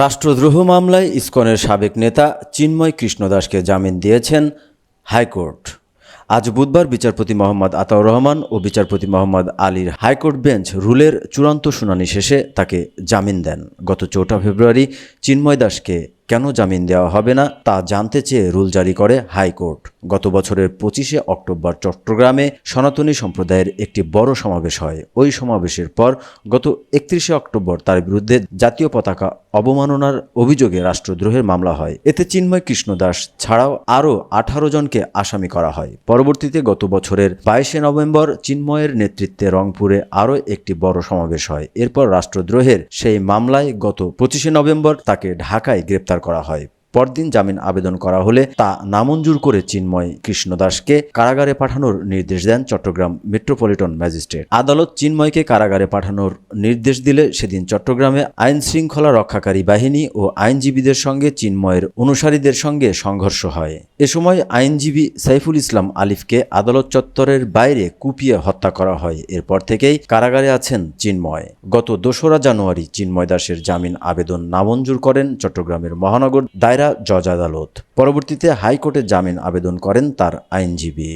রাষ্ট্রদ্রোহ মামলায় ইসকনের সাবেক নেতা চিন্ময় কৃষ্ণদাসকে জামিন দিয়েছেন হাইকোর্ট। আজ বুধবার বিচারপতি মোহাম্মদ আতাউর রহমান ও বিচারপতি মোহাম্মদ আলীর হাইকোর্ট বেঞ্চ রুলের চূড়ান্ত শুনানি শেষে তাকে জামিন দেন। গত চৌঠা ফেব্রুয়ারি চিন্ময় দাসকে কেন জামিন দেওয়া হবে না তা জানতে চেয়ে রুল জারি করে হাইকোর্ট। গত বছরের পঁচিশে অক্টোবর চট্টগ্রামে সনাতনী সম্প্রদায়ের একটি বড় সমাবেশ হয়। ওই সমাবেশের পর গত একত্রিশে অক্টোবর তার বিরুদ্ধে জাতীয় পতাকা অবমাননার অভিযোগে রাষ্ট্রদ্রোহের মামলা হয়। এতে চিন্ময় কৃষ্ণ দাস ছাড়াও আরও আঠারো জনকে আসামি করা হয়। পরবর্তীতে গত বছরের বাইশে নভেম্বর চিন্ময়ের নেতৃত্বে রংপুরে আরও একটি বড় সমাবেশ হয়। এরপর রাষ্ট্রদ্রোহের সেই মামলায় গত পঁচিশে নভেম্বর তাকে ঢাকায় গ্রেপ্তার করা হয়। পরদিন জামিন আবেদন করা হলে তা নামঞ্জুর করে চিন্ময় কৃষ্ণ দাসকে কারাগারে পাঠানোর নির্দেশ দেন চট্টগ্রাম মেট্রোপলিটন ম্যাজিস্ট্রেট। আদালত চিন্ময়কে কারাগারে পাঠানোর নির্দেশ দিলে সেদিন চট্টগ্রামে আইন শৃঙ্খলা রক্ষাকারী বাহিনী ও আইনজীবীদের সঙ্গে চিন্ময়ের অনুসারীদের সঙ্গে সংঘর্ষ হয়। এ সময় আইনজীবী সাইফুল ইসলাম আলিফকে আদালত চত্বরের বাইরে কুপিয়ে হত্যা করা হয়। এরপর থেকেই কারাগারে আছেন চিন্ময়। গত দোসরা জানুয়ারি চিন্ময় দাসের জামিন আবেদন নামঞ্জুর করেন চট্টগ্রামের মহানগর দায়রা জজ আদালত পরবর্তীতে হাইকোর্টে জামিন আবেদন করেন তার আইনজীবী।